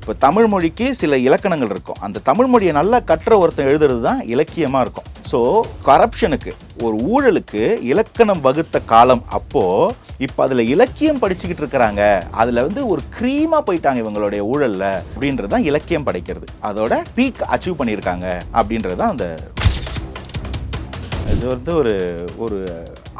இப்போ தமிழ் மொழிக்கு சில இலக்கணங்கள் இருக்கும். அந்த தமிழ் மொழியை நல்லா கற்ற ஒருத்தன் எழுதுறது தான் இலக்கியமாக இருக்கும். ஸோ கரப்ஷனுக்கு ஒரு ஊழலுக்கு இலக்கணம் வகுத்த காலம் அப்போது இப்போ அதில் இலக்கியம் படிச்சுக்கிட்டு இருக்கிறாங்க. அதில் வந்து ஒரு க்ரீமாக போயிட்டாங்க இவங்களுடைய ஊழலில் அப்படின்றது தான் இலக்கியம் படைக்கிறது. அதோட பீக் அச்சீவ் பண்ணியிருக்காங்க அப்படின்றது தான் அந்த இது வந்து ஒரு ஒரு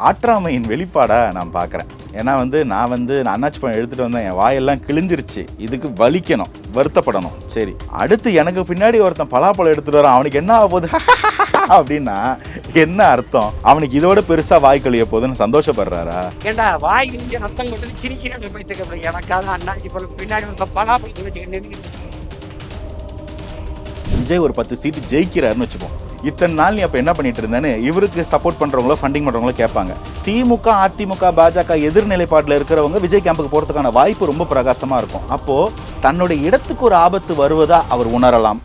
ஆற்றாமையின் வெளிப்பாடாக நான் பார்க்குறேன் ஏன்னா வந்து நான் வந்து நான் அண்ணாச்சி பழம் எடுத்துகிட்டு வந்தேன். என் வாயெல்லாம் கிழிஞ்சிருச்சு. இதுக்கு வலிக்கணும். வருத்தப்படணும். சரி. அடுத்து எனக்கு பின்னாடி ஒருத்தன் பலாப்பழம் எடுத்துகிட்டு வரான். அவனுக்கு என்ன ஆக போகுது? அப்படின்னா என்ன அர்த்தம்? அவனுக்கு இதோட பெருசாக வாய் கழிய போகுதுன்னு சந்தோஷப்படுறாரா? ஏண்டா வாய் இங்க ரத்தம் கொண்டு சிரிக்கிறாங்க பைத்துக்கு எனக்காக அண்ணாச்சி பழம் பின்னாடி பலாப்பழத்தை வச்சுக்கிட்டு விஜய் ஒரு பத்து சீட்டு ஜெயிக்கிறாருன்னு வச்சுப்போம். இத்தனை நாள் நீ அப்போ என்ன பண்ணிட்டு இருந்தேன்னு இவருக்கு சப்போர்ட் பண்ணுறவங்களோ ஃபண்டிங் பண்ணுறவங்களோ கேட்பாங்க. திமுக அதிமுக பாஜக எதிர்நிலைப்பாட்டில் இருக்கிறவங்க விஜய் கேம்புக்கு போகிறதுக்கான வாய்ப்பு ரொம்ப பிரகாசமாக இருக்கும். அப்போது தன்னுடைய இடத்துக்கு ஒரு ஆபத்து வருவதா அவர் உணரலாம்.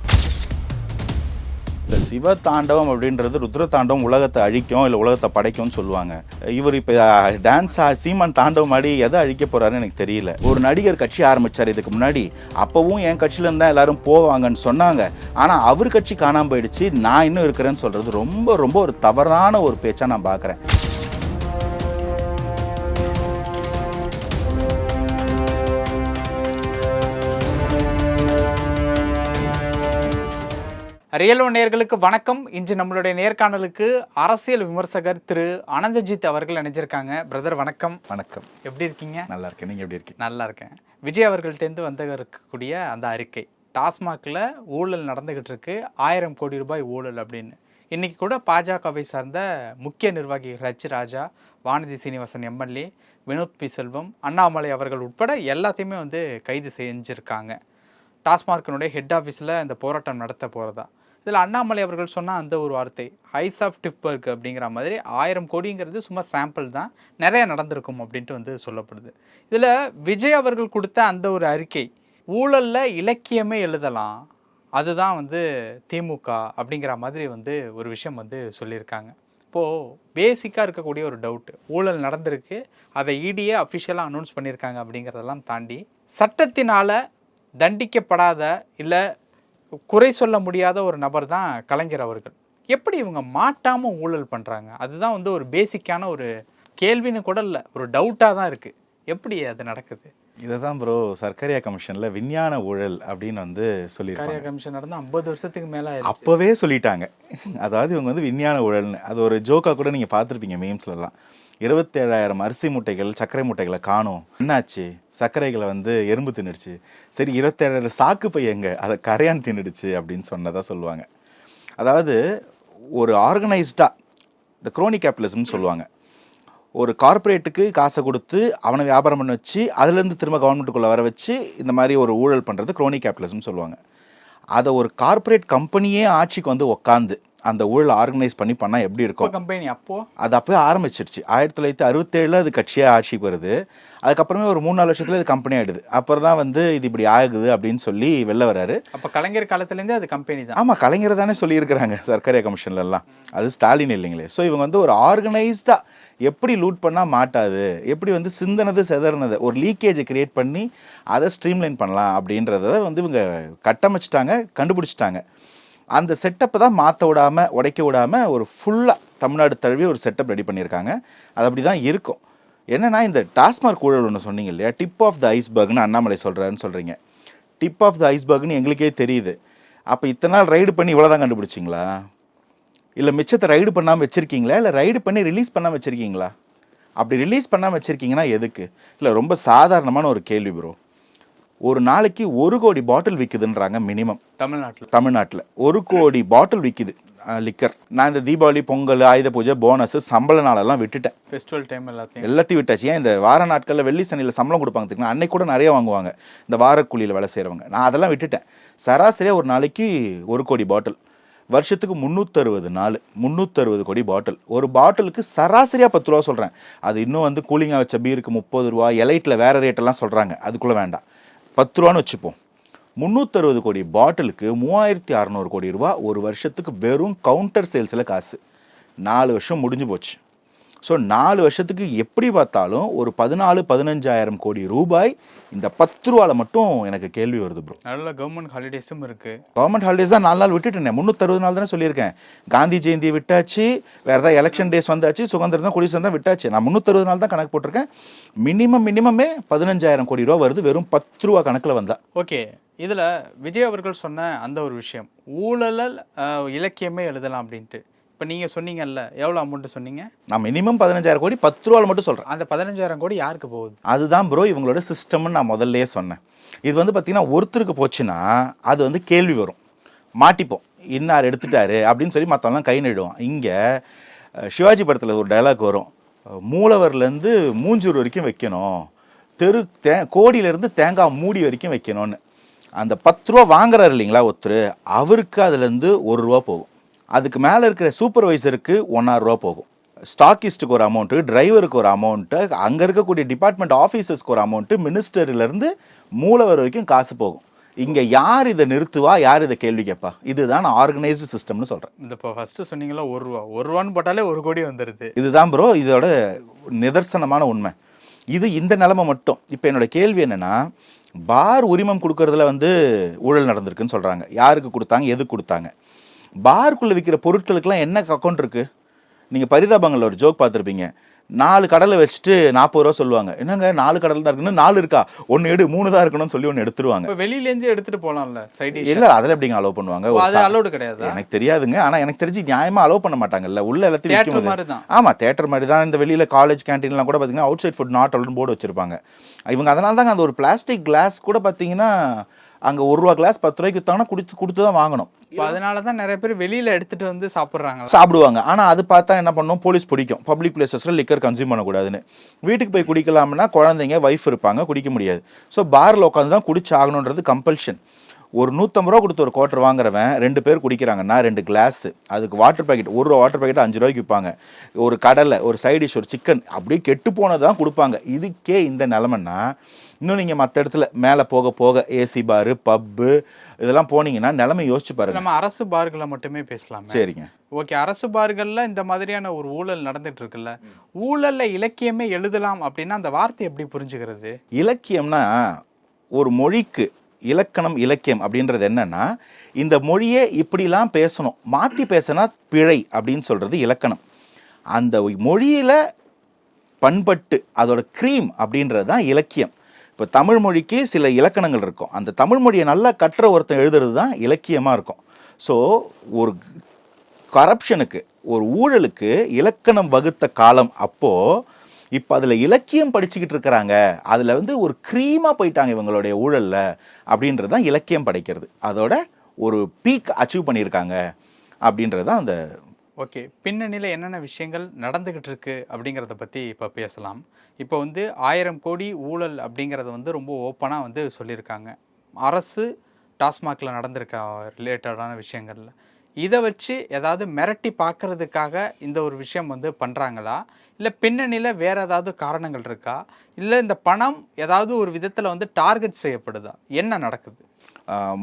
சிவ தாண்டவம் அப்படின்றது ருத்ர தாண்டவம் உலகத்தை அழிக்கும் இல்லை உலகத்தை படைக்கும்னு சொல்லுவாங்க. இவர் இப்போ டான்ஸ் சீமான் தாண்டவம் ஆடி எதை அழிக்க போறாருன்னு எனக்கு தெரியல. ஒரு நடிகர் கட்சி ஆரம்பிச்சார் இதுக்கு முன்னாடி. அப்பவும் என் கட்சியில இருந்தா எல்லாரும் போவாங்கன்னு சொன்னாங்க. ஆனா அவர் கட்சி காணாமல் போயிடுச்சு. நான் இன்னும் இருக்கிறேன்னு சொல்றது ரொம்ப ரொம்ப ஒரு தவறான ஒரு பேச்சா நான் பார்க்குறேன் ரியலோ நேயர்களுக்கு வணக்கம். இன்று நம்மளுடைய நேர்காணலுக்கு அரசியல் விமர்சகர் திரு அனந்தஜித் அவர்கள் இணைஞ்சிருக்காங்க. பிரதர் வணக்கம். வணக்கம். எப்படி இருக்கீங்க? நல்லா இருக்கேன். நீங்க எப்படி இருக்கீங்க? நல்லா இருக்கேன். விஜய் அவர்கள்ட்டேருந்து வந்து இருக்கக்கூடிய அந்த அறிக்கை டாஸ்மாகில் ஊழல் நடந்துகிட்டு இருக்கு. ஆயிரம் கோடி ரூபாய் ஊழல் அப்படின்னு. இன்னைக்கு கூட பாஜகவை சார்ந்த முக்கிய நிர்வாகிகள் H Raja Vanathi Srinivasan MLA Vinod P Selvam Annamalai அவர்கள் உட்பட எல்லாத்தையுமே வந்து கைது செஞ்சிருக்காங்க. டாஸ்மார்க்கினுடைய ஹெட் ஆஃபீஸில் இந்த போராட்டம் நடத்த போகிறதா இதில் அண்ணாமலை அவர்கள் சொன்ன அந்த ஒரு வார்த்தை ஹைஸ் ஆஃப் டிப்பர்க் அப்படிங்கிற மாதிரி ஆயிரம் கோடிங்கிறது சும்மா சாம்பிள் தான் நிறைய நடந்திருக்கும் அப்படின்ட்டு வந்து சொல்லப்படுது. இதில் விஜய் அவர்கள் கொடுத்த அந்த ஒரு அறிக்கை ஊழலில் இலக்கியமே எழுதலாம் அதுதான் வந்து திமுக அப்படிங்கிற மாதிரி வந்து ஒரு விஷயம் வந்து சொல்லியிருக்காங்க. இப்போது பேசிக்காக இருக்கக்கூடிய ஒரு டவுட்டு ஊழல் நடந்திருக்கு அதை இடியே அஃபிஷியலாக அனௌன்ஸ் பண்ணியிருக்காங்க அப்படிங்கிறதெல்லாம் தாண்டி சட்டத்தினால் தண்டிக்கப்படாத இல்லை குறை சொல்ல முடியாத ஒரு நபர் தான் கலைஞர் அவர்கள். எப்படி இவங்க மாட்டாமல் ஊழல் பண்ணுறாங்க அதுதான் வந்து ஒரு பேசிக்கான ஒரு கேள்வின்னு கூட இல்லை. ஒரு டவுட்டாக தான் இருக்குது எப்படி அது நடக்குது? இதை தான் ப்ரோ சர்க்கரையா கமிஷன்ல விஞ்ஞான ஊழல் அப்படின்னு வந்து சொல்லியிருக்காங்க கமிஷன் நடந்து ஐம்பது வருஷத்துக்கு மேலே அப்போவே சொல்லிட்டாங்க. அதாவது இவங்க வந்து விஞ்ஞான ஊழல்னு. அது ஒரு ஜோக்கா கூட நீங்கள் பார்த்துருப்பீங்க மீம்ஸ்லலாம் இருபத்தேழாயிரம் அரிசி மூட்டைகள் சர்க்கரை மூட்டைகளை காணும். என்னாச்சு? சர்க்கரைகளை வந்து எறும்பு தின்னுடுச்சு. சரி இருபத்தேழாயிரம் சாக்கு பை எங்க? அதை கரையான் தின்னுடுச்சு அப்படின்னு சொன்னதாக சொல்லுவாங்க. அதாவது ஒரு ஆர்கனைஸ்டாக இந்த குரோனி கேபிட்டலிசம்னு சொல்லுவாங்க. ஒரு கார்ப்பரேட்டுக்கு காசை கொடுத்து அவனை வியாபாரம் பண்ண வச்சு அதுலேருந்து திரும்ப கவர்மெண்ட்டுக்குள்ளே வர வச்சு இந்த மாதிரி ஒரு ஊழல் பண்ணுறது குரோனி கேபிட்டலிசம் சொல்லுவாங்க. அதை ஒரு கார்ப்பரேட் கம்பெனியே ஆட்சிக்கு வந்து உக்காந்து அந்த ஊழல் ஆர்கனைஸ் பண்ணி பண்ணால் எப்படி இருக்கும்? கம்பெனி அப்போ? அது அப்போயே ஆரம்பிச்சிருச்சு. ஆயிரத்தி தொள்ளாயிரத்தி அறுபத்தேழில் அது கட்சியாக ஆட்சிக்கு வருது. அதுக்கப்புறமே ஒரு மூணு நாலு வருஷத்துல இது கம்பெனி ஆயிடுது. அப்புறம் தான் வந்து இது இப்படி ஆகுது அப்படின்னு சொல்லி வெளில வராரு. அப்போ கலைஞர் காலத்துலேருந்தே அது கம்பெனி தான். ஆமாம் கலைஞர் தானே சொல்லியிருக்கிறாங்க சர்க்கரை கமிஷன்ல எல்லாம் அது ஸ்டாலின் இல்லைங்களே. ஸோ இவங்க வந்து ஒரு ஆர்கனைஸ்டாக எப்படி லூட் பண்ணால் மாட்டாது? எப்படி வந்து சிந்தனது செதறினது? ஒரு லீக்கேஜை கிரியேட் பண்ணி அதை ஸ்ட்ரீம்லைன் பண்ணலாம் அப்படின்றத வந்து இவங்க கட்டமைச்சிட்டாங்க கண்டுபிடிச்சிட்டாங்க. அந்த செட்டப்பை தான் மாற்ற விடாமல் உடைக்க விடாமல் ஒரு ஃபுல்லாக தமிழ்நாடு தழுவி ஒரு செட்டப் ரெடி பண்ணியிருக்காங்க. அது அப்படி தான் இருக்கும். என்னென்னா இந்த டாஸ்மார்க் ஊழல் ஒன்று சொன்னீங்க இல்லையா? டிப் ஆஃப் த ஐஸ்பர்க்னு அண்ணாமலை சொல்கிறாருன்னு சொல்கிறீங்க டிப் ஆஃப் த ஐஸ்பர்க்னு எங்களுக்கே தெரியுது. அப்போ இத்தனை நாள் ரைடு பண்ணி இவ்வளோ தான் கண்டுபிடிச்சிங்களா? இல்லை மிச்சத்தை ரைடு பண்ணாமல் வச்சுருக்கீங்களா? இல்லை ரைடு பண்ணி ரிலீஸ் பண்ணாமல் வச்சுருக்கீங்களா? அப்படி ரிலீஸ் பண்ணாமல் வச்சுருக்கீங்கன்னா எதுக்கு? இல்லை ரொம்ப சாதாரணமான ஒரு கேள்வி ப்ரோ ஒரு நாளைக்கு ஒரு கோடி பாட்டில் விற்குதுன்றாங்க மினிமம் தமிழ்நாட்டில். தமிழ்நாட்டில். ஒரு கோடி பாட்டில் விற்கிது லிக்கர் நான் இந்த தீபாவளி பொங்கல் ஆயுத பூஜை போனஸ் சம்பள நாளெல்லாம் விட்டுட்டேன். ஃபெஸ்டிவல் டைம் எல்லாத்தையும். எல்லாத்தையும் விட்டாச்சு. ஏன் இந்த வார நாட்களில் வெள்ளி சனியில் சம்பளம் கொடுப்பாங்க தெரியுமா? அன்னைக்கு கூட நிறைய வாங்குவாங்க. இந்த வாரக்கூலியில் வேலை செய்கிறவங்க நான் அதெல்லாம் விட்டுட்டேன். சராசரியாக ஒரு நாளைக்கு ஒரு கோடி பாட்டில் வருஷத்துக்கு முந்நூற்றறுபது நாள் முந்நூற்றறுபது கோடி பாட்டில் ஒரு பாட்டிலுக்கு சராசரியாக பத்து ரூபா சொல்கிறேன் அது இன்னும் வந்து கூலிங்காக வச்ச பீருக்கு முப்பது ரூபா எலைட்டில் வேறு ரேட்டெல்லாம் சொல்கிறாங்க அதுக்குள்ளே வேண்டாம். பத்து ரூபான்னு வச்சுப்போம். முந்நூற்றறுபது கோடி பாட்டிலுக்கு மூவாயிரத்தி அறநூறு கோடி ரூபா ஒரு வருஷத்துக்கு வெறும் கவுண்டர் சேல்ஸில் காசு. நாலு வருஷம் முடிஞ்சு போச்சு. ஸோ நாலு வருஷத்துக்கு எப்படி பார்த்தாலும் ஒரு பதினாலு பதினஞ்சாயிரம் கோடி ரூபாய் இந்த பத்து ரூபால மட்டும் எனக்கு கேள்வி வருது ப்ரோ நல்ல கவர்மெண்ட் ஹாலிடேஸும் இருக்கு. கவர்மெண்ட் ஹாலிடேஸ் தான் நாலு நாள் விட்டுட்டேன் முந்நூற்றறுபது நாள் தானே சொல்லியிருக்கேன். காந்தி ஜெயந்தி விட்டாச்சு வேறு ஏதாவது எலெக்ஷன் டேஸ் வந்தாச்சு சுதந்திரம் தான் குடிசு தான் விட்டாச்சு. நான் முந்நூற்றறுபது நாள் தான் கணக்கு போட்டிருக்கேன். மினிமம் மினிமமே பதினஞ்சாயிரம் கோடி ரூபா வருது. வெறும் பத்து ரூபா கணக்கில் வந்தா. ஓகே இதுல விஜய் அவர்கள் சொன்ன அந்த ஒரு விஷயம். ஊழல் அஹ், இலக்கியமே எழுதலாம் அப்படின்ட்டு. இப்போ நீங்க சொன்னீங்கல்ல எவ்வளோ அமௌண்ட் சொன்னீங்க? நான் மினிமம் பதினஞ்சாயிரம் கோடி பத்து ரூபால மட்டும் சொல்கிறேன் அந்த பதினஞ்சாயிரம் கோடி யாருக்கு போகுது? அதுதான் ப்ரோ இவங்களோட சிஸ்டம்னு நான் முதல்லயே சொன்னேன். இது வந்து பார்த்தீங்கன்னா ஒருத்தருக்கு போச்சுன்னா அது வந்து கேள்வி வரும். மாட்டிப்போம். இன்னார் எடுத்துட்டாரு அப்படின்னு சொல்லி மற்றவங்களாம் கை நடுவோம் இங்கே சிவாஜி படத்தில் ஒரு டைலாக் வரும். மூலவர்லேருந்து மூஞ்சூர் வரைக்கும் வைக்கணும். தெரு தே கோடியிலேருந்து தேங்காய் மூடி வரைக்கும் வைக்கணும்னு. அந்த பத்து ரூபா வாங்குறாரு இல்லைங்களா ஒருத்தர். அவருக்கு அதுலேருந்து ஒரு ரூபா போகும். அதுக்கு மேலே இருக்கிற சூப்பர்வைசருக்கு ஒன்றரை ரூபா போகும். ஸ்டாக்கிஸ்ட்டுக்கு ஒரு அமௌண்ட்டு டிரைவருக்கு ஒரு அமௌண்ட்டு அங்கே இருக்கக்கூடிய டிபார்ட்மெண்ட் ஆஃபீஸர்ஸ்க்கு ஒரு அமௌண்ட்டு மினிஸ்டர்லேருந்து மூலவர் வரைக்கும் காசு போகும். இங்கே யார் இதை நிறுத்துவா யார் இதை கேள்வி கேட்பா? இதுதான் ஆர்கனைஸ்டு சிஸ்டம்னு சொல்கிறேன் இந்த இப்போ ஃபர்ஸ்ட் சொன்னீங்களா ஒரு ரூபா. ஒரு ரூபான்னு போட்டாலே ஒரு கோடி வந்துடுது இதுதான் ப்ரோ இதோட நிதர்சனமான உண்மை. இது இந்த நிலைமை மட்டும். இப்போ என்னோட கேள்வி என்னன்னா பார் உரிமம் கொடுக்கறதுல வந்து ஊழல் நடந்திருக்குன்னு சொல்கிறாங்க யாருக்கு கொடுத்தாங்க எதுக்கு கொடுத்தாங்க? பார்க்குள்ளே விற்கிற பொருட்களுக்கெல்லாம் என்ன அக்கௌண்ட் இருக்குது நீங்கள் பரிதாபங்களில் ஒரு ஜோக் பார்த்துருப்பீங்க. நாலு கடலை வச்சுட்டு நாற்பது ரூபா சொல்லுவாங்க. என்னங்க நாலு கடல் தான் இருக்குன்னு? நாலு இருக்கா? ஒன்று எடு மூணு தான் இருக்கணும்னு சொல்லி ஒன்று எடுத்துருவாங்க. வெளியிலேருந்து எடுத்துட்டு போகலாம்ல சைடு இல்லை அதில் எப்படிங்க அலோவ் பண்ணுவாங்க? அலௌடு கிடையாதா. எனக்கு தெரியாதுங்க. ஆனால் எனக்கு தெரிஞ்சு நியாயமாக அலோவ் பண்ண மாட்டாங்கல்ல உள்ள எல்லாத்தையும். மாதிரி தான். ஆமா தேட்டர் மாதிரி தான். இந்த வெளியில காலேஜ் கேண்டீன்லாம் கூட பார்த்தீங்கன்னா outside food not allowed board வச்சிருப்பாங்க. இவங்க அதனால தாங்க அந்த ஒரு பிளாஸ்டிக் கிளாஸ் கூட பார்த்தீங்கன்னா அங்க ஒரு ரூபா கிளாஸ் பத்து ரூபாய்க்கு வித்தாங்கன்னா குடிச்சு கொடுத்து தான் வாங்கணும். அதனால தான் நிறைய பேர் வெளியில எடுத்துட்டு வந்து சாப்பிட்றாங்க சாப்பிடுவாங்க. ஆனா அது பார்த்தா என்ன பண்ணும்? போலீஸ் பிடிக்கும். பப்ளிக் பிளேசஸ்ல லிக்கர் கன்சியூம் பண்ணக்கூடாதுன்னு. வீட்டுக்கு போய் குடிக்கலாம்னா குழந்தைங்க வைஃப் இருப்பாங்க குடிக்க முடியாது. ஸோ பார்ல உட்காந்து தான் குடிச்சு ஆகணுன்றது கம்பல்ஷன் ஒரு நூற்றம்பது ரூபா கொடுத்து ஒரு குவார்டர் வாங்குறவன் ரெண்டு பேர் குடிக்கிறாங்கன்னா ரெண்டு கிளாஸ் அதுக்கு வாட்டர் பாக்கெட் ஒரு ரூபா வாட்டர் பாக்கெட் அஞ்சு ரூபாய்க்கு விற்பாங்க. ஒரு கடலை ஒரு சைட் டிஷ் ஒரு சிக்கன் அப்படியே கெட்டு போனதான் கொடுப்பாங்க. இதுக்கே இந்த நிலமைன்னா இன்னும் நீங்கள் மற்ற இடத்துல மேலே போக போக ஏசி பாரு பப்பு இதெல்லாம் போனீங்கன்னா நிலைமை யோசிச்சு பாருங்க. நம்ம அரசு பார்களை மட்டுமே பேசலாமே. சரிங்க. ஓகே அரசு பார்கள்ல இந்த மாதிரியான ஒரு ஊழல் நடந்துட்டு இருக்குல்ல ஊழல்ல இலக்கியமே எழுதலாம் அப்படின்னா அந்த வார்த்தை எப்படி புரிஞ்சுக்கிறது? இலக்கியம்னா ஒரு மொழிக்கு இலக்கணம் இலக்கியம் அப்படின்றது என்னன்னா இந்த மொழியே இப்படிலாம் பேசணும். மாற்றி பேசினா பிழை அப்படின்னு சொல்கிறது இலக்கணம். அந்த மொழியில் பண்பட்டு அதோட க்ரீம் அப்படின்றது தான் இலக்கியம். இப்போ தமிழ் மொழிக்கு சில இலக்கணங்கள் இருக்கும். அந்த தமிழ் மொழியை நல்லா கற்ற ஒருத்தன் எழுதுறது தான் இலக்கியமாக இருக்கும். ஸோ ஒரு கரப்ஷனுக்கு ஒரு ஊழலுக்கு இலக்கணம் வகுத்த காலம் அப்போது இப்போ அதில் இலக்கியம் படிச்சுக்கிட்டு இருக்கிறாங்க. அதில் வந்து ஒரு க்ரீமாக போயிட்டாங்க இவங்களுடைய ஊழலில் அப்படின்றது தான் இலக்கியம் படைக்கிறது. அதோட ஒரு பீக் அச்சீவ் பண்ணியிருக்காங்க அப்படின்றது தான் அந்த ஓகே. பின்னணியில் என்னென்ன விஷயங்கள் நடந்துக்கிட்டு இருக்கு அப்படிங்கிறத பற்றி இப்போ பேசலாம். இப்போ வந்து ஆயிரம் கோடி ஊழல் அப்படிங்கிறத வந்து ரொம்ப ஓப்பனாக வந்து சொல்லியிருக்காங்க. அரசு டாஸ்மாகில் நடந்திருக்க ரிலேட்டடான விஷயங்களில். இதை வச்சு ஏதாவது மிரட்டி பார்க்குறதுக்காக இந்த ஒரு விஷயம் வந்து பண்ணுறாங்களா இல்லை பின்னணியில் வேறு ஏதாவது காரணங்கள் இருக்கா? இல்லை இந்த பணம் ஏதாவது ஒரு விதத்தில் வந்து டார்கெட் செய்யப்படுதா? என்ன நடக்குது?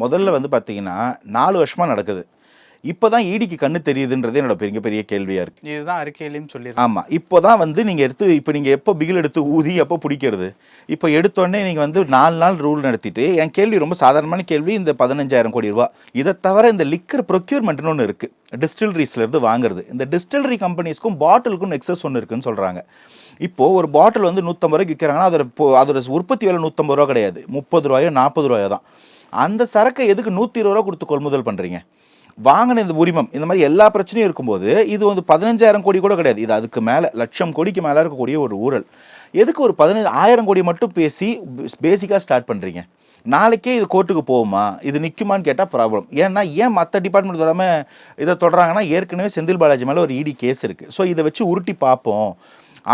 முதல்ல வந்து பார்த்திங்கன்னா நாலு வருஷமாக நடக்குது. இப்போ தான் ஈடிக்கு கண்ணு தெரியுதுன்றது என்னோட பெரிய பெரிய கேள்வியாக இருக்குது இதுதான் அறிக்கையிலையும் சொல்லியிருக்காங்க ஆமாம் இப்போ தான் வந்து நீங்கள் எடுத்து இப்போ நீங்கள் எப்போ பிகில் எடுத்து ஊதி எப்போ பிடிக்கிறது. இப்போ எடுத்தோடனே நீங்கள் வந்து நாலு நாள் ரூல் நடத்திட்டு என் கேள்வி ரொம்ப சாதாரணமான கேள்வி இந்த பதினஞ்சாயிரம் கோடி ரூபா. இதை தவிர இந்த லிக்கர் ப்ரொக்யூர்மெண்ட்னு ஒன்று இருக்குது டிஸ்டில்ரிஸ்லேருந்து வாங்குறது. இந்த டிஸ்டிலரி கம்பெனிஸ்க்கும் பாட்டிலுக்கும் நெக்ஸஸ் ஒன்று இருக்குன்னு சொல்கிறாங்க இப்போது ஒரு பாட்டில் வந்து நூற்றம்பது ரூபாய்க்கு விற்கிறாங்கன்னா அதோட அதோட உற்பத்தி விலை நூற்றம்பது ரூபா கிடையாது. முப்பது ரூபாயோ நாற்பது ரூபாயோ தான். அந்த சரக்கை எதுக்கு நூற்றி இருபது ரூபா கொடுத்து கொள்முதல் பண்ணுறீங்க வாங்கின இந்த உரிமம் இந்த மாதிரி எல்லா பிரச்சனையும் இருக்கும்போது இது வந்து பதினஞ்சாயிரம் கோடி கூட கிடையாது. இது அதுக்கு மேலே லட்சம் கோடிக்கு மேலே இருக்கக்கூடிய ஒரு ஊழல். எதுக்கு ஒரு பதினஞ்சு ஆயிரம் கோடி மட்டும் பேசி பேசிக்காக ஸ்டார்ட் பண்ணுறீங்க நாளைக்கே இது கோர்ட்டுக்கு போகுமா? இது நிற்குமான்னு கேட்டால் ப்ராப்ளம் ஏன்னா ஏன் மற்ற டிபார்ட்மெண்ட் தொடாமல் இதை தொடராங்கன்னா ஏற்கனவே செந்தில் பாலாஜி மேலே ஒரு இடி கேஸ் இருக்குது ஸோ இதை வச்சு உருட்டி பார்ப்போம்.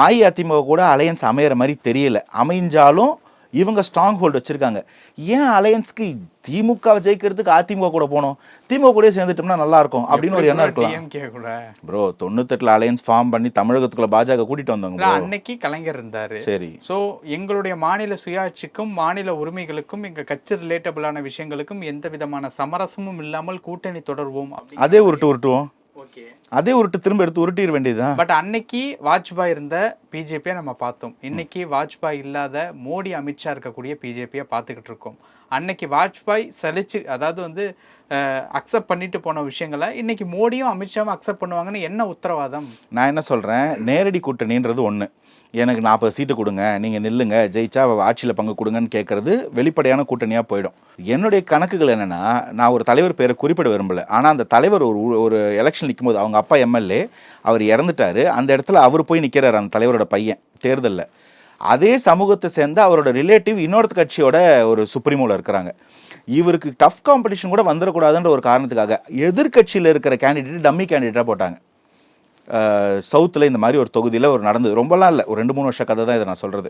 அஇஅதிமுக கூட அலையன்ஸ் அமையிற மாதிரி தெரியல. அமைஞ்சாலும் இவங்க ஸ்ட்ராங் ஹோல்டு வச்சிருக்காங்க. ஏன் அலையன்ஸ்க்கு திமுக ஜெயிக்கிறதுக்கு அதிமுக கூட போகணும் திமுக கூட சேர்ந்துட்டோம்னா நல்லா இருக்கும் அப்படின்னு ஒரு எண்ணம் இருக்கலாம். ப்ரோ தொண்ணூத்தெட்டுல அலையன்ஸ் ஃபார்ம் பண்ணி தமிழகத்துக்குள்ள பாஜக கூட்டிட்டு வந்தாங்க. அன்னைக்கு கலைஞர் இருந்தாரு. சரி. ஸோ எங்களுடைய மாநில சுயாட்சிக்கும் மாநில உரிமைகளுக்கும் எங்க கட்சி ரிலேட்டபிளான விஷயங்களுக்கும் எந்த விதமான சமரசமும் இல்லாமல் கூட்டணி தொடர்வோம் அதே உருட்டு உருட்டுவோம். அதே உருட்டு திரும்ப எடுத்து உருட்டிட வேண்டியதுதான் பட் அன்னைக்கு வாஜ்பாய் இருந்த பிஜேபியை நம்ம பார்த்தோம். இன்னைக்கு வாஜ்பாய் இல்லாத மோடி அமித்ஷா இருக்கக்கூடிய பிஜேபியை பார்த்துக்கிட்டு இருக்கோம். அன்னைக்கு வாஜ்பாய் சலிச்சு அதாவது வந்து அக்செப்ட் பண்ணிட்டு போன விஷயங்களை இன்னைக்கு மோடியும் அமித்ஷாவும் அக்செப்ட் பண்ணுவாங்கன்னு என்ன உத்தரவாதம்? நான் என்ன சொல்கிறேன் நேரடி கூட்டணின்றது ஒன்று எனக்கு நாற்பது சீட்டு கொடுங்க நீங்கள் நில்லுங்க ஜெயிச்சா ஆட்சியில் பங்கு கொடுங்கன்னு கேட்குறது வெளிப்படையான கூட்டணியாக போயிடும். என்னுடைய கணக்குகள் என்னென்னா நான் ஒரு தலைவர் பேரை குறிப்பிட விரும்பல. ஆனால் அந்த தலைவர் ஒரு ஒரு எலெக்ஷன் நிற்கும்போது அவங்க அப்பா எம்எல்ஏ அவர் இறந்துட்டாரு. அந்த இடத்துல அவர் போய் நிற்கிறார் அந்த தலைவரோட பையன். தேர்தலில். அதே சமூகத்தை சேர்ந்த அவரோட ரிலேட்டிவ் இன்னொரு கட்சியோட ஒரு சுப்ரீமோவில் இருக்கிறாங்க. இவருக்கு டஃப் காம்படிஷன் கூட வந்துடக்கூடாதுன்ற ஒரு காரணத்துக்காக எதிர்க்கட்சியில் இருக்கிற கேண்டிடேட் டம்மி கேண்டிடேட்டாக போட்டாங்க. சவுத்தில் இந்த மாதிரி ஒரு தொகுதியில் ஒரு நடந்தது. ரொம்பலாம் இல்லை. ஒரு ரெண்டு மூணு வருஷ கதை தான் இதை நான் சொல்கிறது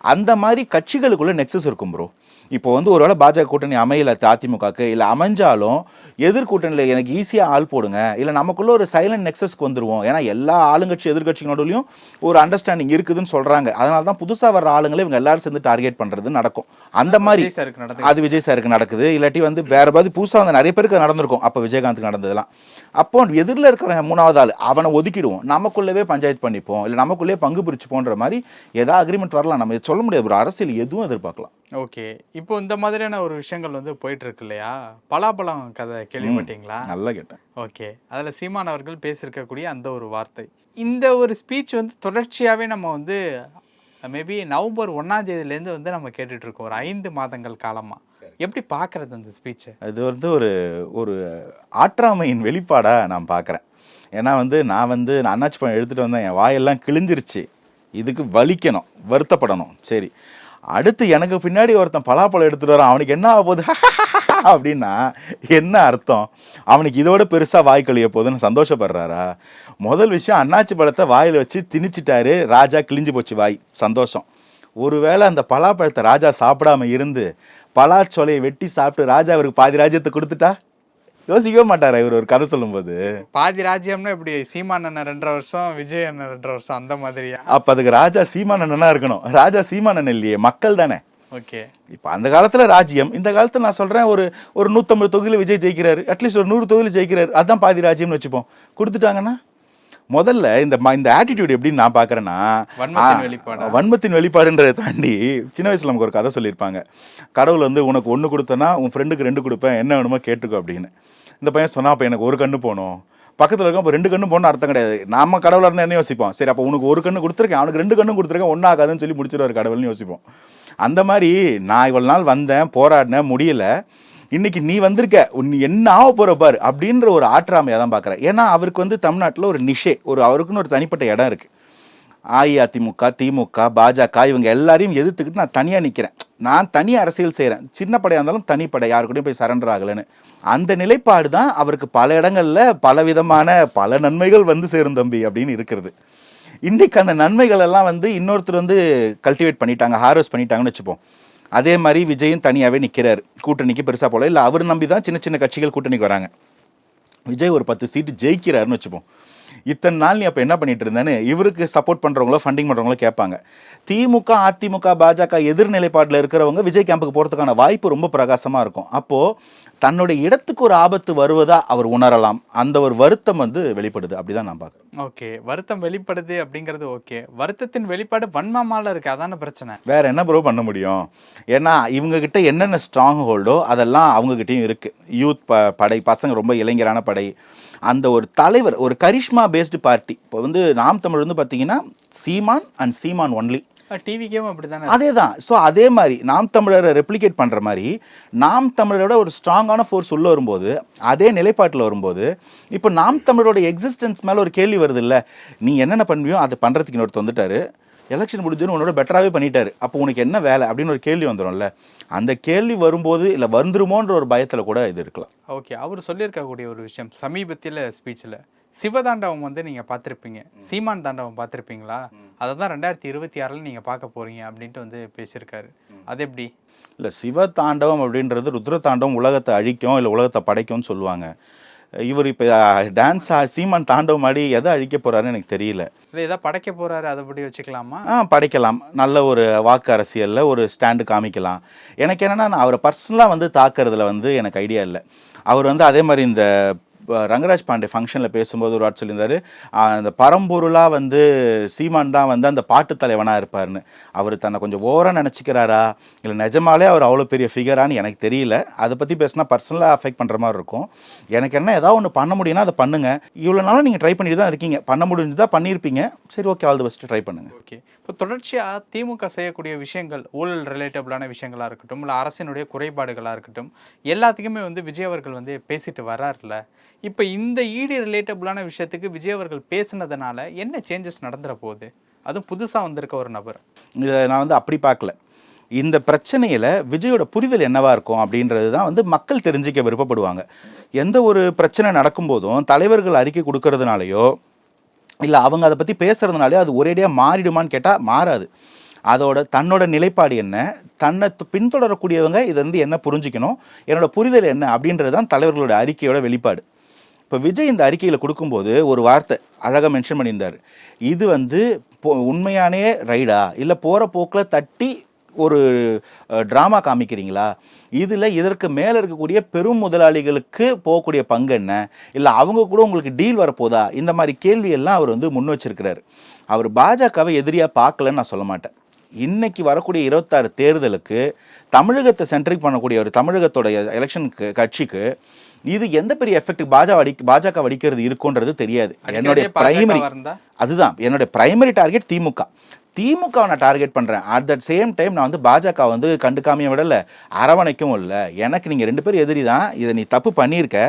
அந்த மாதிரி கட்சிகளுக்குள்ள நெக்ஸஸ் இருக்கும் ப்ரோ இப்போ வந்து ஒருவேளை பாஜக கூட்டணி அமையல அதிமுகக்கு இல்லை அமைஞ்சாலும் எதிர்கூட்டணியில் எனக்கு ஈஸியாக ஆள் போடுங்க. இல்லை நமக்குள்ள ஒரு சைலண்ட் நெக்ஸஸ்க்கு வந்துருவோம். ஏன்னா எல்லா ஆளுங்கட்சி எதிர்கட்சிகளோடலையும் ஒரு அண்டர்ஸ்டாண்டிங் இருக்குதுன்னு சொல்கிறாங்க அதனால தான் புதுசாக வர்ற ஆளுங்களை இவங்க எல்லாரும் சேர்ந்து டார்கெட் பண்ணுறது நடக்கும். அந்த மாதிரி அது விஜய் சாருக்கு நடக்குது. இல்லாட்டி வந்து வேற பாதி புதுசாக வந்து நிறைய பேருக்கு நடந்திருக்கும். அப்போ விஜயகாந்துக்கு நடந்ததெல்லாம். அப்போ எதிரில் இருக்கிற மூணாவது ஆள் அவனை ஒதுக்கிடுவோம். நமக்குள்ளவே பஞ்சாயத்து பண்ணிப்போம். இல்லை நமக்குள்ளே பங்கு பிரிச்சுப்போன்ற மாதிரி ஏதாவது அக்ரிமெண்ட் வரலாம். நம்ம சொல்ல முடியாது. ஒரு அரசியல் எதுவும் எதிர்பார்க்கலாம். ஓகே. இப்போ இந்த மாதிரியான ஒரு விஷயங்கள் வந்து போயிட்டு இருக்கு இல்லையா பலாப்பழம் கதை கேள்விப்பட்டீங்களா? நல்லா கேட்டேன். ஓகே. அதில் சீமான் அவர்கள் பேசியிருக்கக்கூடிய அந்த ஒரு வார்த்தை. இந்த ஒரு ஸ்பீச் வந்து தொடர்ச்சியாகவே நம்ம வந்து மேபி நவம்பர் ஒன்றாம் தேதியிலேருந்து வந்து நம்ம கேட்டுட்டு இருக்கோம் ஒரு ஐந்து மாதங்கள் காலமாக எப்படி பார்க்கறது அந்த ஸ்பீச்சை இது வந்து ஒரு ஒரு ஆற்றாமையின் வெளிப்பாடாக நான் பார்க்குறேன். ஏன்னா வந்து நான் வந்து நான் அண்ணாச்சி பழம் எடுத்துகிட்டு வந்தேன். என் வாயெல்லாம் கிழிஞ்சிருச்சு. இதுக்கு வலிக்கணும் வருத்தப்படணும். சரி. அடுத்து எனக்கு பின்னாடி ஒருத்தன் பலாப்பழம் எடுத்துகிட்டு வரான். அவனுக்கு என்ன ஆக போகுது? அப்படின்னா என்ன அர்த்தம்? அவனுக்கு இதோட பெருசாக வாய் கழிய போகுதுன்னு சந்தோஷப்படுறாரா? முதல் விஷயம் அண்ணாச்சி பழத்தை வாயில் வச்சு திணிச்சிட்டாரு ராஜா கிழிஞ்சு போச்சு வாய். சந்தோஷம். ஒருவேளை அந்த பலாப்பழத்தை ராஜா சாப்பிடாம இருந்து பலாச்சொலையை வெட்டி சாப்பிட்டு ராஜா அவருக்கு பாதி ராஜ்யத்தை கொடுத்துட்டா? யோசிக்கவே மாட்டாரா இவர் ஒரு கதை சொல்லும்போது? பாதி ராஜ்யம்னா இப்படி சீமான் அண்ணன் ரெண்டரை வருஷம் விஜய் அண்ணன் ரெண்டரை வருஷம் அந்த மாதிரியா? அப்ப அதுக்கு ராஜா சீமானண்ணனா இருக்கணும். ராஜா சீமானன் இல்லையே மக்கள் தானே. ஓகே. இப்போ அந்த காலத்துல ராஜ்யம் இந்த காலத்துல நான் சொல்றேன் ஒரு ஒரு நூற்றம்பது தொகுதியில் விஜய் ஜெயிக்கிறாரு அட்லீஸ்ட் ஒரு நூறு தொகுதியில் ஜெயிக்கிறாரு அதான் பாதி ராஜ்யம்னு வச்சுப்போம். கொடுத்துட்டாங்கன்னா? முதல்ல இந்த இந்த ஆட்டிடியூட் எப்படின்னு நான் பார்க்கறேன்னா வன்மத்தின் வெளிப்பாடா? வன்மத்தின் வெளிப்பாடுன்றதை தாண்டி சின்ன வயசுல நமக்கு ஒரு கதை சொல்லியிருப்பாங்க. கடவுள் வந்து உனக்கு ஒன்று கொடுத்தனா உன் ஃப்ரெண்டுக்கு ரெண்டு கொடுப்பேன் என்ன வேணுமோ கேட்டுக்கோ அப்படின்னு. இந்த பையன் சொன்னா அப்போ எனக்கு ஒரு கண்ணு போகணும் பக்கத்தில் இருக்க அப்போ ரெண்டு கண்ணு போகணும் அர்த்தம் கிடையாது. நாம கடவுளாக இருந்தால் என்ன யோசிப்போம்? சரி அப்போ உனக்கு ஒரு கண்ணு கொடுத்துருக்கேன் அவனுக்கு ரெண்டு கண்ணு கொடுத்துருக்கேன் ஒன்றும் ஆகாதுன்னு சொல்லி முடிச்சிருவார் கடவுள்னு யோசிப்போம். அந்த மாதிரி நான் இவ்வளவு நாள் வந்தேன் போராடினேன் முடியல. இன்னைக்கு நீ வந்திருக்க நீ என்ன ஆக போற பார் அப்படின்ற ஒரு ஆற்றாமையை தான் பார்க்குறேன் ஏன்னா அவருக்கு வந்து தமிழ்நாட்டில் ஒரு நிஷே ஒரு அவருக்குன்னு ஒரு தனிப்பட்ட இடம் இருக்கு. அஇஅதிமுக திமுக பாஜக இவங்க எல்லாரையும் எதிர்த்துக்கிட்டு நான் தனியாக நிற்கிறேன் நான் தனி அரசியல் செய்கிறேன் சின்ன படையாக இருந்தாலும் தனிப்படை யாரு கூடயும் போய் சரண்டர் ஆகலைன்னு. அந்த நிலைப்பாடு தான் அவருக்கு பல இடங்கள்ல பல விதமான பல நன்மைகள் வந்து சேரும் தம்பி அப்படின்னு இருக்கிறது. இன்றைக்கு அந்த நன்மைகள் எல்லாம் வந்து இன்னொருத்தர் வந்து கல்டிவேட் பண்ணிட்டாங்க ஹார்வெஸ்ட் பண்ணிட்டாங்கன்னு வச்சுப்போம். அதே மாதிரி விஜயும் தனியாகவே நிற்கிறார் கூட்டணிக்கு பெருசாக போல. இல்லை அவர் நம்பி தான் சின்ன சின்ன கட்சிகள் கூட்டணிக்கு வராங்க. விஜய் ஒரு பத்து சீட்டு ஜெயிக்கிறாருன்னு வச்சுப்போம். இத்தனை நாள் நீ அப்போ என்ன பண்ணிட்டு இருந்தேன்னு இவருக்கு சப்போர்ட் பண்ணுறவங்களோ ஃபண்டிங் பண்ணுறவங்களோ கேட்பாங்க. திமுக அதிமுக பாஜக எதிர்நிலைப்பாட்டில் இருக்கிறவங்க விஜய் கேம்புக்கு போகிறதுக்கான வாய்ப்பு ரொம்ப பிரகாசமாக இருக்கும். அப்போது தன்னுடைய இடத்துக்கு ஒரு ஆபத்து வருவதா அவர் உணரலாம். அந்த ஒரு வருத்தம் வந்து வெளிப்படுது. அப்படிதான் நான் பார்க்குறேன். ஓகே. வருத்தம் வெளிப்படுது அப்படிங்கிறது ஓகே. வருத்தத்தின் வெளிப்பாடு வன்மமால இருக்கு. அதான பிரச்சனை. வேற என்ன ப்ரோ பண்ண முடியும்? ஏன்னா இவங்க கிட்ட என்னென்ன ஸ்ட்ராங் ஹோல்டோ அதெல்லாம் அவங்க கிட்டயும் இருக்கு. யூத் ப படை பசங்க ரொம்ப இளைஞரான படை. அந்த ஒரு தலைவர் ஒரு கரிஷ்மா பேஸ்டு பார்ட்டி இப்போ வந்து நாம் தமிழ் வந்து பார்த்தீங்கன்னா சீமான் அண்ட் சீமான் ஒன்லி டிவிக்கேவும் அப்படிதானே அதே தான் ஸோ அதே மாதிரி நாம் தமிழரை ரெப்ளிகேட் பண்ணுற மாதிரி நாம் தமிழரோட ஒரு ஸ்ட்ராங்கான ஃபோர்ஸ் உள்ள வரும்போது அதே நிலைப்பாட்டில் வரும்போது இப்போ நாம் தமிழரோட எக்ஸிஸ்டன்ஸ் மேலே ஒரு கேள்வி வருது இல்லை நீ என்னென்ன பண்ணுவியோ அதை பண்ணுறதுக்கு இன்னொருத்தர் வந்துட்டாரு. எலெக்ஷன் முடிஞ்சோன்னு உன்னோட பெட்டராகவே பண்ணிட்டாரு. அப்போ உனக்கு என்ன வேலை அப்படின்னு ஒரு கேள்வி வந்துடும்ல. அந்த கேள்வி வரும்போது இல்லை வந்துருமோன்ற ஒரு பயத்தில் கூட இது இருக்கலாம். ஓகே அவர் சொல்லியிருக்கக்கூடிய ஒரு விஷயம் சமீபத்தில் ஸ்பீச்சில் சிவதாண்டவம் வந்து நீங்கள் பார்த்துருப்பீங்க. சீமான் தாண்டவம் பார்த்துருப்பீங்களா? அதை தான் ரெண்டாயிரத்தி இருபத்தி ஆறில் நீங்கள் பார்க்க போறீங்க அப்படின்ட்டு வந்து பேசியிருக்காரு. அது எப்படி? இல்லை சிவ தாண்டவம் அப்படின்றது ருத்ர தாண்டவம் உலகத்தை அழிக்கும் இல்லை உலகத்தை படைக்கும்னு சொல்லுவாங்க. இவர் இப்போ டான்ஸ் சீமான் தாண்டவம் ஆடி எதை அழிக்க போறாருன்னு எனக்கு தெரியல. இல்லை ஏதாவது படைக்க போறாரு அதை படி வச்சுக்கலாமா? ஆ படைக்கலாம். நல்ல ஒரு வாக்கு அரசியலில் ஒரு ஸ்டாண்டு காமிக்கலாம். எனக்கு என்னென்னா நான் அவரை பர்சனலாக வந்து தாக்குறதுல வந்து எனக்கு ஐடியா இல்லை. அவர் வந்து அதே மாதிரி இந்த ரங்கராஜ் பாண்டே ஃபங்க்ஷனில் பேசும்போது ஒரு வார்த்தை சொல்லியிருந்தாரு. அந்த பரம்பொருளாக வந்து சீமான் தான் வந்து அந்த பாட்டு தலைவனாக இருப்பார்னு அவர் தன்னை கொஞ்சம் ஓவராக நினச்சிக்கிறாரா? இல்லை நிஜமாலே அவர் அவ்வளோ பெரிய ஃபிகரான்னு எனக்கு தெரியல. அதை பற்றி பேசினா பர்சனலாக அஃபெக்ட் பண்ணுற மாதிரி இருக்கும். எனக்கு என்ன ஏதாவது ஒன்று பண்ண முடியும்னா அதை பண்ணுங்கள் இவ்வளோ நாளும் நீங்கள் ட்ரை பண்ணிட்டு தான் இருக்கீங்க. பண்ண முடிஞ்சு தான் பண்ணியிருப்பீங்க சரி okay all the best try பண்ணுங்கள் ஓகே இப்போ தொடர்ச்சியாக திமுக செய்யக்கூடிய விஷயங்கள் ஊழல் ரிலேட்டபிளான விஷயங்களாக இருக்கட்டும் இல்லை அரசினுடைய குறைபாடுகளாக இருக்கட்டும் எல்லாத்துக்குமே வந்து விஜய் அவர்கள் வந்து பேசிட்டு வரார்ல இப்போ இந்த ஈடி ரிலேட்டபுளான விஷயத்துக்கு விஜய் அவர்கள் பேசுனதுனால என்ன சேஞ்சஸ் நடந்துற போகுது? அதுவும் புதுசாக வந்திருக்க ஒரு நபர். இதை நான் வந்து அப்படி பார்க்கல. இந்த பிரச்சனையில் விஜயோட புரிதல் என்னவாக இருக்கும் அப்படின்றது தான் வந்து மக்கள் தெரிஞ்சிக்க விருப்பப்படுவாங்க. எந்த ஒரு பிரச்சனை நடக்கும்போதும் தலைவர்கள் அறிக்கை கொடுக்கறதுனாலையோ இல்லை அவங்க அதை பற்றி பேசுகிறதுனாலையோ அது ஒரேடியாக மாறிடுமான்னு கேட்டால் மாறாது. அதோட தன்னோட நிலைப்பாடு என்ன? தன்னை பின்தொடரக்கூடியவங்க இதை வந்து என்ன புரிஞ்சுக்கணும்? என்னோட புரிதல் என்ன? அப்படின்றது தான் தலைவர்களோட அறிக்கையோட வெளிப்பாடு. இப்போ விஜய் இந்த அறிக்கையில் கொடுக்கும்போது ஒரு வார்த்தை அழகாக மென்ஷன் பண்ணியிருந்தார். இது வந்து உண்மையானே ரைடா இல்லை போகிற போக்கில் தட்டி ஒரு ட்ராமா காமிக்கிறீங்களா? இதில் இதற்கு மேலே இருக்கக்கூடிய பெரும் முதலாளிகளுக்கு போகக்கூடிய பங்கு என்ன? இல்லை அவங்க கூட உங்களுக்கு டீல் வரப்போதா? இந்த மாதிரி கேள்வி எல்லாம் அவர் வந்து முன் வச்சிருக்கிறாரு. அவர் பாஜகவை எதிரியாக பார்க்கலன்னு நான் சொல்ல மாட்டேன். இன்னைக்கு வரக்கூடிய இருபத்தாறு தேர்தலுக்கு தமிழகத்தை சென்ட்ரிக் பண்ணக்கூடிய ஒரு தமிழகத்தோட எலெக்ஷனுக்கு கட்சிக்கு இது எந்த பெரிய எஃபெக்ட் பாஜக அடி பாஜக அடிக்கிறது இருக்குன்றது தெரியாது. என்னுடைய பிரைமரி? அதுதான். என்னுடைய பிரைமரி டார்கெட் திமுக. திமுகவை நான் டார்கெட் பண்ணுறேன் அட் தட் சேம் டைம் நான் வந்து பாஜக வந்து கண்டுக்காமையும் விடல. அரவணைக்கும் இல்லை. எனக்கு நீங்கள் ரெண்டு பேரும் எதிரி தான். இதை நீ தப்பு பண்ணியிருக்க.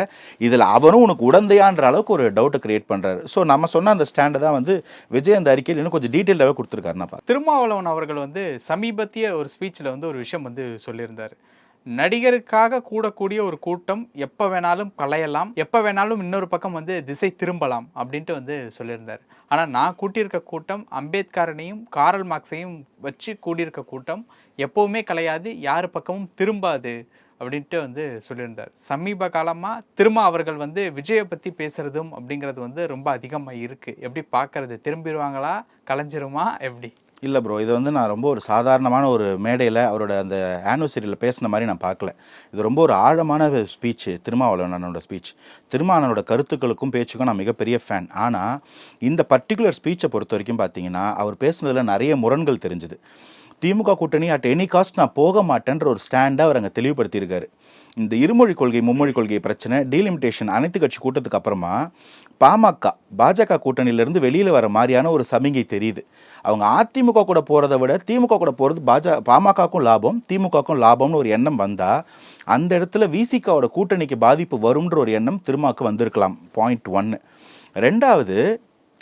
இதில் அவரும் உனக்கு உடந்தையான்ற அளவுக்கு ஒரு டவுட்டை கிரியேட் பண்ணுறாரு ஸோ நம்ம சொன்ன அந்த ஸ்டாண்டை தான் வந்து விஜய் அந்த அறிக்கையில் இன்னும் கொஞ்சம் டீட்டெயிலாகவே கொடுத்துருக்காருன்னா திருமாவளவன் அவர்கள் வந்து சமீபத்திய ஒரு ஸ்பீச்சில் வந்து ஒரு விஷயம் வந்து சொல்லியிருந்தார். நடிகருக்காக கூடக்கூடிய ஒரு கூட்டம் எப்போ வேணாலும் கலையலாம் எப்போ வேணாலும் இன்னொரு பக்கம் வந்து திசை திரும்பலாம் அப்படின்ட்டு வந்து சொல்லியிருந்தார். ஆனால் நான் கூட்டியிருக்க கூட்டம் அம்பேத்கரனையும் காரல் மார்க்ஸையும் வச்சு கூடியிருக்க கூட்டம் எப்போவுமே கலையாது யார் பக்கமும் திரும்பாது அப்படின்ட்டு வந்து சொல்லியிருந்தார். சமீப காலமாக திரும்ப அவர்கள் வந்து விஜயை பற்றி பேசுகிறதும் அப்படிங்கிறது வந்து ரொம்ப அதிகமாக இருக்குது எப்படி பார்க்குறது? திரும்பிடுவாங்களா? கலைஞ்சிருமா? எப்படி? இல்லை ப்ரோ இது வந்து நான் ரொம்ப ஒரு சாதாரணமான ஒரு மேடையில் அவரோட அந்த ஆனிவர்சரியில் பேசின மாதிரி நான் பார்க்கல. இது ரொம்ப ஒரு ஆழமான ஸ்பீச் திருமாவளவனோட ஸ்பீச் திருமாவளவனோட கருத்துக்களுக்கும் பேச்சுக்கும் நான் மிகப்பெரிய ஃபேன் ஆனால் இந்த பர்டிகுலர் ஸ்பீச்சை பொறுத்த வரைக்கும் பார்த்தீங்கன்னா அவர் பேசுனதில் நிறைய முரண்கள் தெரிஞ்சுது. திமுக கூட்டணி அட் எனி காஸ்ட் நான் போக மாட்டேன்ற ஒரு ஸ்டாண்டை அவர் அங்கே தெளிவுபடுத்தியிருக்காரு. இந்த இருமொழி கொள்கை மும்மொழி கொள்கை பிரச்சனை டீலிமிட்டேஷன் அனைத்து கட்சி கூட்டத்துக்கு அப்புறமா பாமக பாஜக கூட்டணியிலிருந்து வெளியில் வர மாதிரியான ஒரு சமிகை தெரியுது. அவங்க அதிமுக கூட போகிறத விட திமுக கூட போகிறது பாஜக பாமகக்கும் லாபம் திமுகக்கும் லாபம்னு ஒரு எண்ணம் வந்தால் அந்த இடத்துல விசிகாவோட கூட்டணிக்கு பாதிப்பு வரும்ன்ற ஒரு எண்ணம் திருமாக்கு வந்திருக்கலாம். பாயிண்ட் ஒன்று ரெண்டாவது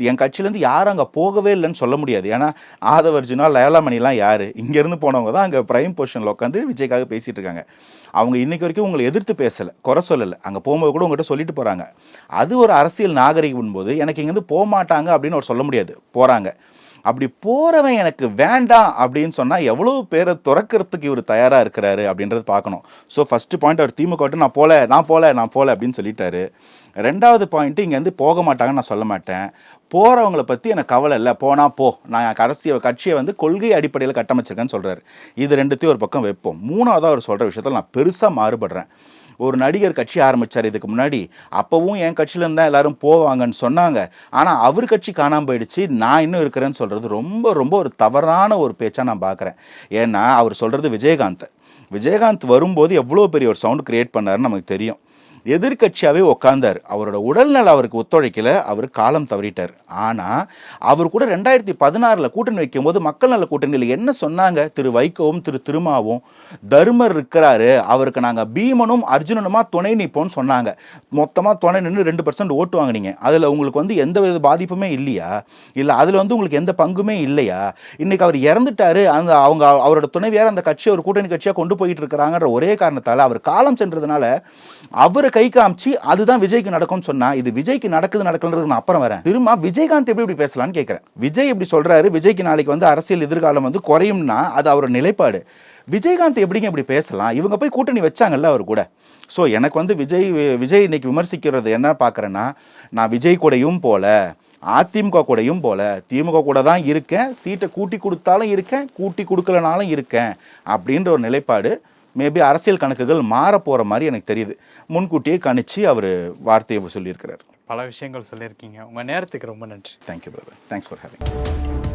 என் கட்சியிலேருந்து யாரும் அங்கே போகவே இல்லைன்னு சொல்ல முடியாது. ஏன்னா ஆதவர்ஜுனா லயலாமணிலாம் யார்? இங்கேருந்து போனவங்க தான் அங்கே பிரைம் பொசிஷனில் உட்காந்து விஜய்க்காக பேசிகிட்டு இருக்காங்க. அவங்க இன்றைக்கி வரைக்கும் உங்களை எதிர்த்து பேசலை குறை சொல்லலை. அங்கே போகும்போது கூட உங்கள்கிட்ட சொல்லிட்டு போகிறாங்க அது ஒரு அரசியல் நாகரிகம் போது எனக்கு இங்கேருந்து போக மாட்டாங்க அப்படின்னு ஒரு சொல்ல முடியாது. போகிறாங்க அப்படி போகிறவன் எனக்கு வேண்டாம் அப்படின்னு சொன்னால் எவ்வளோ பேரை துறக்கிறதுக்கு இவர் தயாராக இருக்கிறாரு அப்படின்றது பார்க்கணும். ஸோ ஃபஸ்ட்டு பாயிண்ட் அவர் திமுக நான் போல நான் போல நான் போல அப்படின்னு சொல்லிட்டாரு. ரெண்டாவது பாயிண்ட்டு இங்கேருந்து போக மாட்டாங்கன்னு நான் சொல்ல மாட்டேன். போகிறவங்கள பற்றி எனக்கு கவலை இல்லை. போனால் போ. நான் அரசியல் கடைசி கட்சியை வந்து கொள்கை அடிப்படையில் கட்டமைச்சிருக்கேன்னு சொல்கிறாரு இது ரெண்டுத்தையும் ஒரு பக்கம் வைப்போம். மூணாவதாக அவர் சொல்கிற விஷயத்தில் நான் பெருசாக மாறுபடுறேன். ஒரு நடிகர் கட்சி ஆரம்பிச்சார். இதுக்கு முன்னாடி அப்போவும் என் கட்சியிலேருந்து தான் எல்லாரும் போவாங்கன்னு சொன்னாங்க. ஆனால் அவர் கட்சி காணாமல் போயிடுச்சு. நான் இன்னும் இருக்கிறேன்னு சொல்கிறது ரொம்ப ரொம்ப ஒரு தவறான ஒரு பேச்சாக நான் பார்க்குறேன் ஏன்னா அவர் சொல்கிறது விஜயகாந்த். விஜயகாந்த் வரும்போது எவ்வளோ பெரிய ஒரு சவுண்ட் கிரியேட் பண்ணாருன்னு நமக்கு தெரியும். எதிர்க்கட்சியாகவே உட்காந்தார் அவரோட உடல்நல அவருக்கு ஒத்துழைக்கல. அவர் காலம் தவறிட்டார். ஆனால் அவர் கூட ரெண்டாயிரத்தி பதினாறில் கூட்டணி வைக்கும்போது மக்கள் நல கூட்டணியில் என்ன சொன்னாங்க? திரு வைகோவும் திரு திருமாவும் தர்மர் இருக்கிறாரு. அவருக்கு நாங்கள் பீமனும் அர்ஜுனனுமா துணை நிற்போம்னு சொன்னாங்க. மொத்தமாக துணை நின்று ரெண்டு பர்சன்ட் ஓட்டு வாங்கினீங்க. அதில் உங்களுக்கு வந்து எந்த வித பாதிப்புமே இல்லையா? இல்லை அதில் வந்து உங்களுக்கு எந்த பங்குமே இல்லையா? இன்னைக்கு அவர் இறந்துட்டாரு. அந்த அவங்க அவரோட துணைவியார் அந்த கட்சியை ஒரு கூட்டணி கட்சியாக கொண்டு போயிட்டு இருக்கிறாங்கன்ற ஒரே காரணத்தால் அவர் காலம் சென்றதுனால அவர் கை காமிச்சு அதுதான் விஜய்க்கு நடக்கும்னு சொன்னா இது விஜய்க்கு நடக்குது நடக்கலன்றது நான் அப்புறம் வரேன். திரும்ப விஜயகாந்த் எப்படி இப்படி பேசலாம்னு கேட்குறேன் விஜய் இப்படி சொல்றாரு விஜய்க்கு நாளைக்கு வந்து அரசியல் எதிர்காலம் வந்து குறையும்னா அது அவரோட நிலைப்பாடு. விஜயகாந்த் எப்படிங்க இப்படி பேசலாம்? இவங்க போய் கூட்டணி வச்சாங்கல்ல அவர் கூட. ஸோ எனக்கு வந்து விஜய் விஜய் இன்னைக்கு விமர்சிக்கிறது என்ன பார்க்குறேன்னா நான் விஜய் கூடயும் போல அதிமுக கூடயும் போல திமுக கூட தான் இருக்கேன் சீட்டை கூட்டி கொடுத்தாலும் இருக்கேன் கூட்டி கொடுக்கலனாலும் இருக்கேன் அப்படின்ற ஒரு நிலைப்பாடு மேபி அரசியல் கணக்குகள் மாற போகிற மாதிரி எனக்கு தெரியுது. முன்கூட்டியே கணிச்சு அவர் வார்த்தையை சொல்லியிருக்கிறார். பல விஷயங்கள் சொல்லியிருக்கீங்க. உங்கள் நேரத்துக்கு ரொம்ப நன்றி. Thank you brother thanks for having